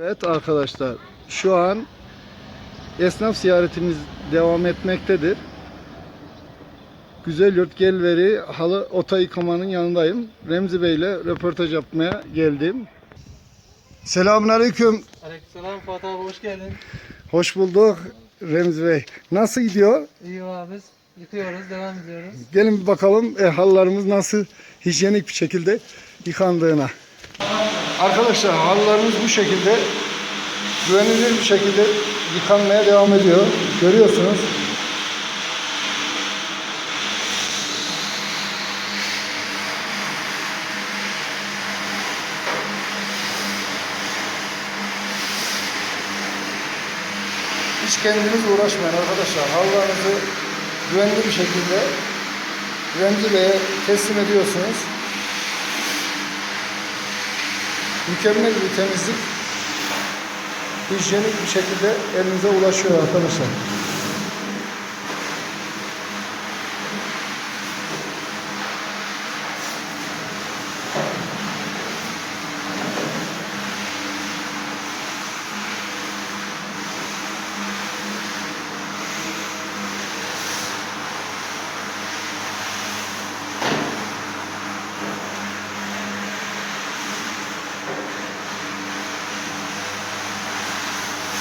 Evet arkadaşlar şu an esnaf ziyaretimiz devam etmektedir. Güzel Yurt Gelveri halı ota yıkamanın yanındayım. Remzi Bey ile röportaj yapmaya geldim. Selamun Aleyküm. Aleykümselam Fuat abi hoş geldin. Hoş bulduk Remzi Bey. Nasıl gidiyor? İyi abi. Yıkıyoruz, devam ediyoruz. Gelin bir bakalım e, halılarımız nasıl hijyenik bir şekilde yıkandığına. Arkadaşlar halılarımız bu şekilde güvenilir bir şekilde yıkanmaya devam ediyor. Görüyorsunuz. Hiç kendiniz uğraşmayın arkadaşlar. Halılarınızı güvenli bir şekilde Remzi teslim ediyorsunuz. Mükemmel bir temizlik hijyenik bir şekilde elinize ulaşıyor arkadaşlar.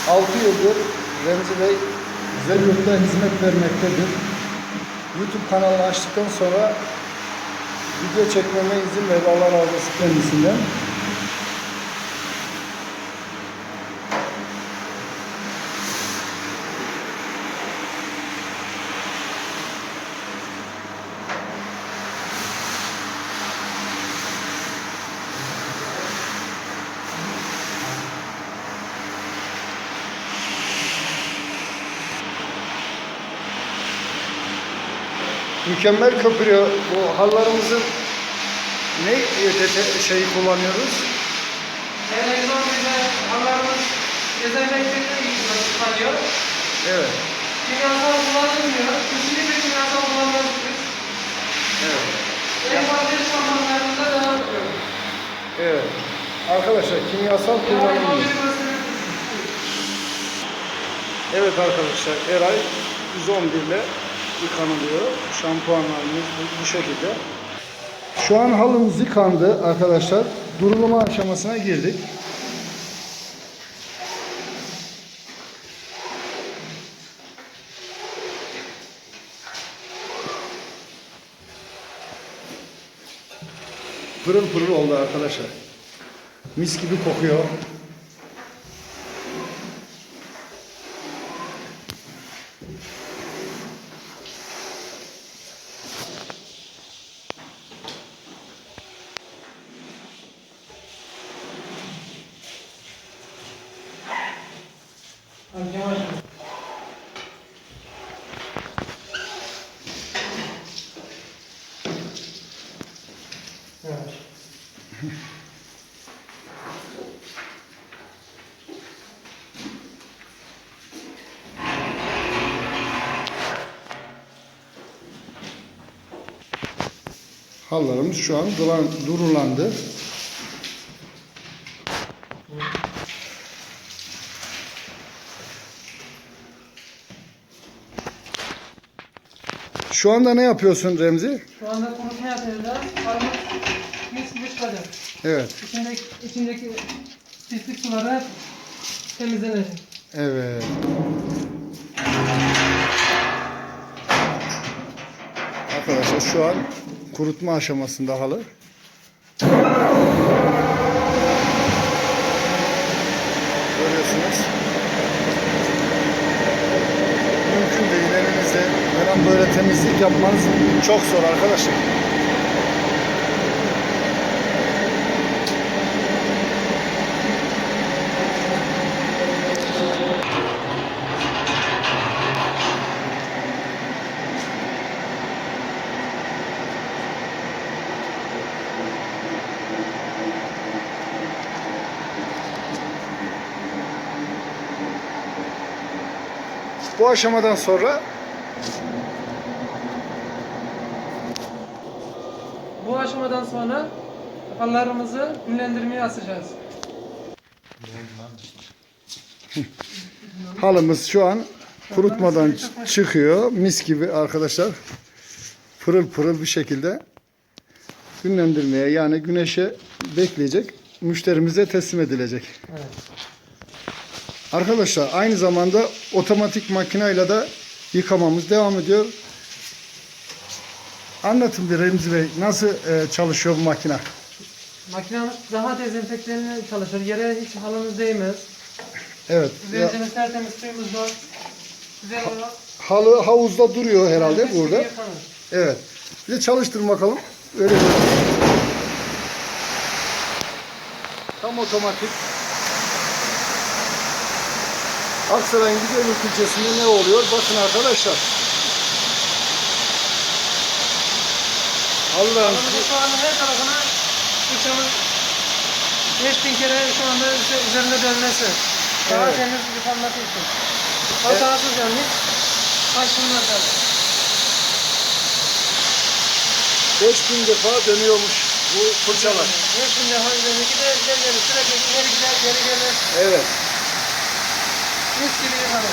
Altı yıldır Remzi Bey güzel yurtta hizmet vermektedir. YouTube kanalını açtıktan sonra video çekmeme izin verdi. Allah razı olsun kendisinden. Mükemmel köpürüyor. Bu hallarımızın ne şeyi kullanıyoruz? Televizyon bize haberimiz dezenfektanı kullanıyor. Evet. Kimyasal kullanılmıyor. Kesinlikle kimyasal kullanmıyoruz. Evet. En fazla şampuanlarımıza devam ediyoruz. Evet. Arkadaşlar kimyasal kullanılmıyor. Evet arkadaşlar Eray 111 ile yıkanılıyor. Şampuanlarımız bu, bu şekilde. Şu an halımız yıkandı arkadaşlar. Durulama aşamasına girdik. Pırıl pırıl oldu arkadaşlar. Mis gibi kokuyor. Hallarımız şu an duran, durulandı. Şu anda ne yapıyorsun Remzi? Şu anda kurutma yapacağız. Halımız mis gibi çıkacak. Evet, İçindeki, içindeki pislik suları temizlenecek. evet. Arkadaşlar şu an kurutma aşamasında halı. Görüyorsunuz. Mümkün değil elinizde her an böyle temizlik yapmanız çok zor arkadaşlar. Bu aşamadan sonra Bu aşamadan sonra kafalarımızı ünlendirmeye asacağız. Halımız şu an kurutmadan çıkıyor. Mis gibi arkadaşlar. Pırıl pırıl bir şekilde günlendirmeye yani güneşe bekleyecek. Müşterimize teslim edilecek. Evet. Arkadaşlar aynı zamanda otomatik makineyle de yıkamamız devam ediyor. Anlatın bir Remzi Bey nasıl e, çalışıyor bu makine? Makinamız daha dezenfektanlı çalışır. Yere hiç halımız değmez. Evet. ya- Üzerimiz tertemiz suyumuz var. Güzel olur. halı havuzda duruyor herhalde gibi burada. yıkanır. Evet. Bir de çalıştırın bakalım. Öyle böyle. Tam otomatik. Aksaray'ın Güzellik ilçesinde ne oluyor? Bakın arkadaşlar. Allah'ım. Şu anda her tarafına fırçamız 5000 kere şu anda üze- üzerinde dönmesi. Daha Evet. temiz yıkanması için. Hatasız yani hiç kaçınmaz yani. 5000 defa dönüyormuş bu fırçalar. 5000 defa üzerindeki de geri. Sürekli geri gider, geri gelir. Evet. Mis gibi yıkanır.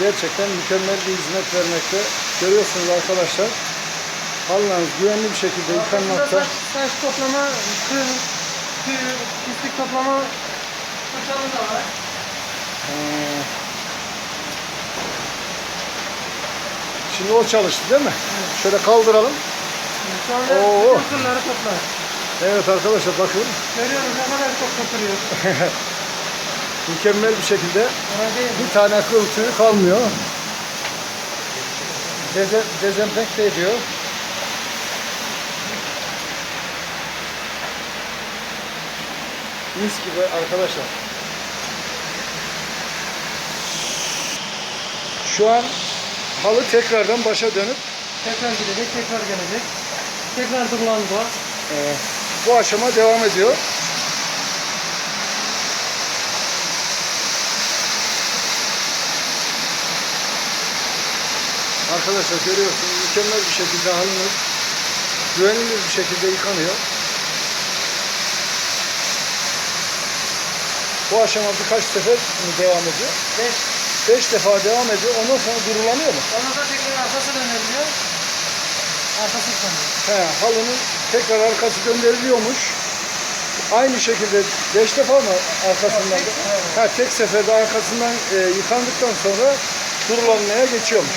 Gerçekten mükemmel bir hizmet vermekte. Görüyorsunuz arkadaşlar. Halılarınız güvenli bir şekilde yıkanmakta. saç, saç toplama, kıl, tüy, pislik toplama fırçamız da var. Ee, Şimdi o çalıştı değil mi? Şöyle kaldıralım. Şu anda Oo. bütün kılları toplar. Evet arkadaşlar bakın Görüyoruz ne kadar çok kokuyor. mükemmel bir şekilde bir tane kıl tüyü kalmıyor. Deze, dezenfekte ediyor. Mis gibi arkadaşlar. Şu an halı tekrardan başa dönüp Tekrar gidecek, tekrar gelecek. Tekrar durulandı. e, bu aşama devam ediyor. Arkadaşlar görüyorsunuz mükemmel bir şekilde halınız güvenilir bir şekilde yıkanıyor. Bu aşama birkaç sefer devam ediyor? Beş. Beş defa devam ediyor. Ondan sonra durulanıyor mu? Ondan sonra tekrar arkası döneriliyor. Arkası yıkanıyor. He, halının tekrar arkası gönderiliyormuş. Aynı şekilde beş defa mı arkasından? Tek sefer. Ha, tek seferde arkasından e, yıkandıktan sonra durulanmaya geçiyormuş.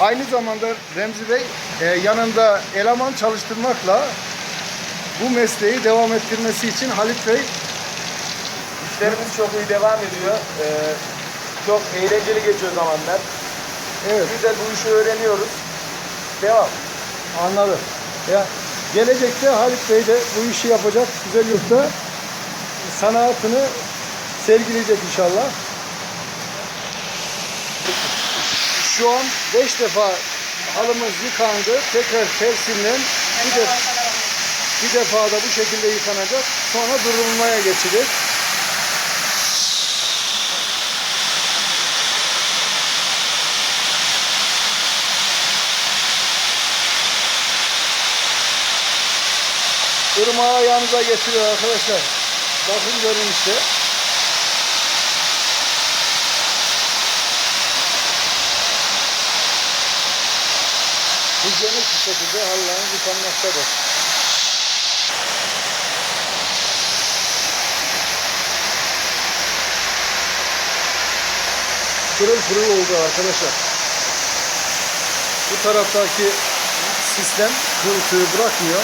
Aynı zamanda Remzi Bey e, yanında eleman çalıştırmakla bu mesleği devam ettirmesi için Halit Bey İşlerimiz çok iyi devam ediyor. Ee, çok eğlenceli geçiyor zamanlar. evet Güzel bu işi öğreniyoruz. Devam. anladı. Ya gelecekte Halit Bey de bu işi yapacak güzel yurtta sanatını sergileyecek inşallah. Şu an 5 defa halımız yıkandı. Tekrar tersinden bir, de, bir defa da bu şekilde yıkanacak. Sonra durulmaya geçilir. Irmağı ayağınıza getiriyor arkadaşlar. Bakın görün işte. Hijyenik bir şekilde halılarınız yıkanmaktadır. Pırıl pırıl oldu arkadaşlar. Bu taraftaki sistem tüyü bırakmıyor.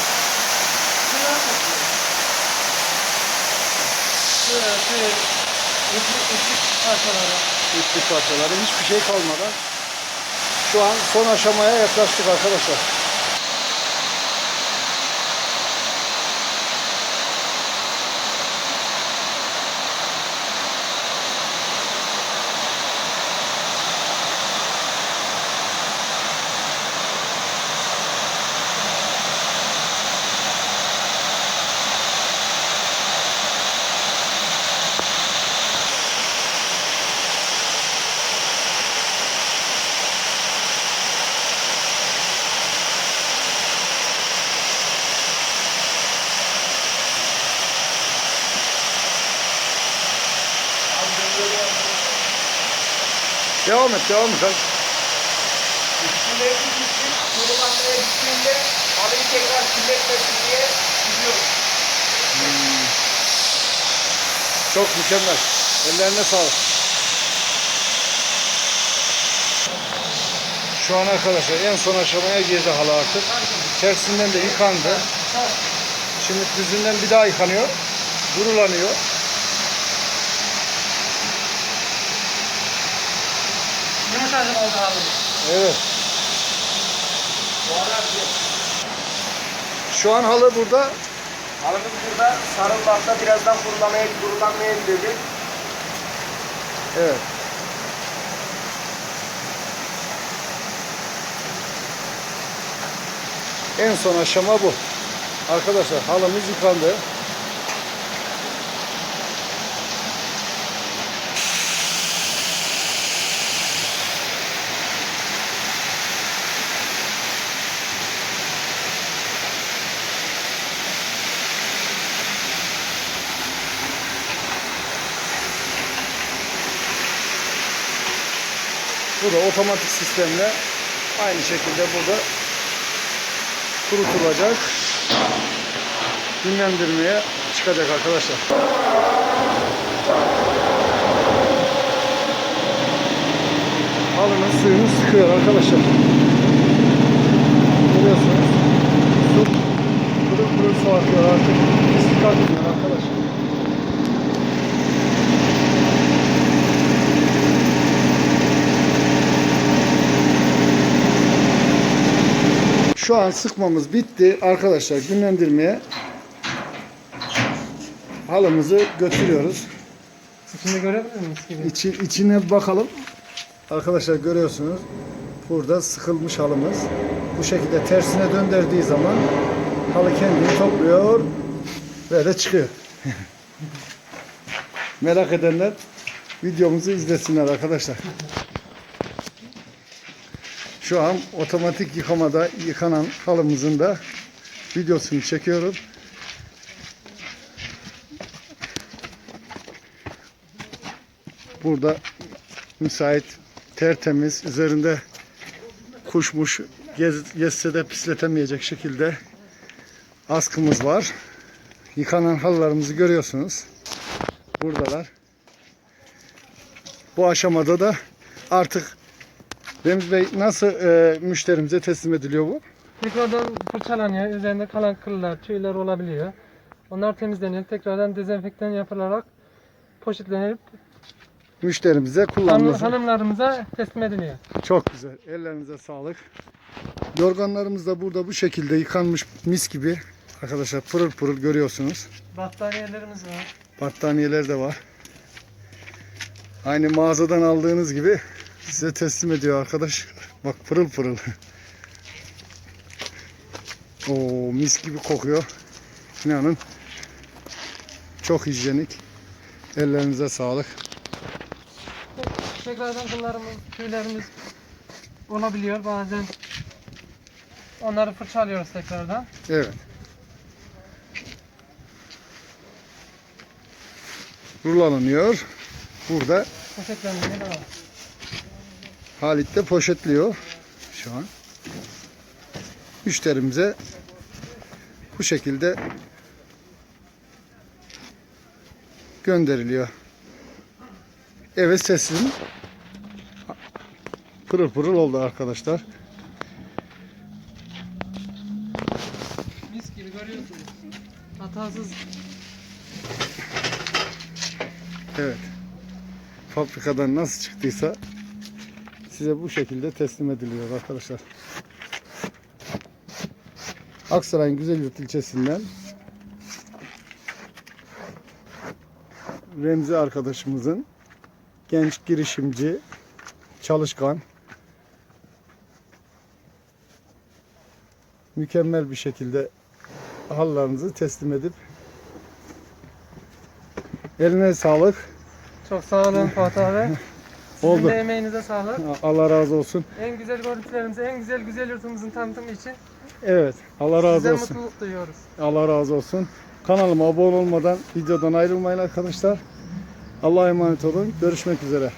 İplik parçaları hiçbir şey kalmadan şu an son aşamaya yaklaştık arkadaşlar. Devam et, devam et. hadi. Üstüne gittik, kurulanmaya gittiğinde halıyı tekrar kirletmesin diye gidiyoruz. Çok mükemmel. Ellerine sağlık. Şu an arkadaşlar en son aşamaya girdi halı artık. Tersinden de yıkandı. Şimdi düzünden bir daha yıkanıyor. Durulanıyor. Oldu. Evet. Şu an halı burada. Halımız burada sarılmakta birazdan kurulamaya, kurulanmaya gidecek. Evet. En son aşama bu. Arkadaşlar halımız yıkandı. Bu da otomatik sistemle aynı şekilde burada kurutulacak. Dinlendirmeye çıkacak arkadaşlar. Halının suyunu sıkıyor arkadaşlar. Görüyorsunuz. Su pırıl pırıl su akıyor artık. Akmıyor arkadaşlar. Şu an sıkmamız bitti. Arkadaşlar günlendirmeye halımızı götürüyoruz. İçinde görebilir miyiz gibi? İçi, içine bakalım. Arkadaşlar görüyorsunuz. Burada sıkılmış halımız. Bu şekilde tersine döndürdüğü zaman halı kendini topluyor ve de çıkıyor. Merak edenler videomuzu izlesinler arkadaşlar. Şu an otomatik yıkamada yıkanan halımızın da videosunu çekiyorum. Burada müsait, tertemiz, üzerinde kuşmuş, gez, gezse de pisletemeyecek şekilde askımız var. Yıkanan halılarımızı görüyorsunuz. Buradalar. Bu aşamada da artık Remzi Bey nasıl e, müşterimize teslim ediliyor bu? Tekrardan fırçalanıyor. Üzerinde kalan kıllar, tüyler olabiliyor. Onlar temizleniyor. Tekrardan dezenfektan yapılarak poşetlenip Müşterimize kullanması. hanımlarımıza teslim ediliyor. Çok güzel. Ellerinize sağlık. Yorganlarımız da burada bu şekilde yıkanmış mis gibi. Arkadaşlar pırıl pırıl görüyorsunuz. Battaniyelerimiz var. Battaniyeler de var. Aynı mağazadan aldığınız gibi size teslim ediyor arkadaş. Bak pırıl pırıl. Oo mis gibi kokuyor. İnanın çok hijyenik. Ellerinize sağlık. Tekrardan kıllarımız, tüylerimiz olabiliyor bazen. Onları fırçalıyoruz tekrardan. Evet. Rulanıyor. Burada Poşetlenmeye devam. Halit de poşetliyor şu an. Müşterimize bu şekilde gönderiliyor. Eve sesin pırıl pırıl oldu arkadaşlar. Mis gibi görüyorsunuz. Hatasız Evet. Fabrikadan nasıl çıktıysa size bu şekilde teslim ediliyor arkadaşlar. Aksaray'ın Güzelyurt ilçesinden Remzi arkadaşımızın genç girişimci, çalışkan, mükemmel bir şekilde hallarınızı teslim edip eline sağlık. Çok sağ olun Fatih abi. Sizin Oldu. de emeğinize sağlık. Allah razı olsun. En güzel görüntülerimizi, en güzel güzel yurtumuzun tanıtımı için Evet. Allah razı size olsun. mutluluk duyuyoruz. Allah razı olsun. Kanalıma abone olmadan videodan ayrılmayın arkadaşlar. Allah'a emanet olun. Görüşmek üzere.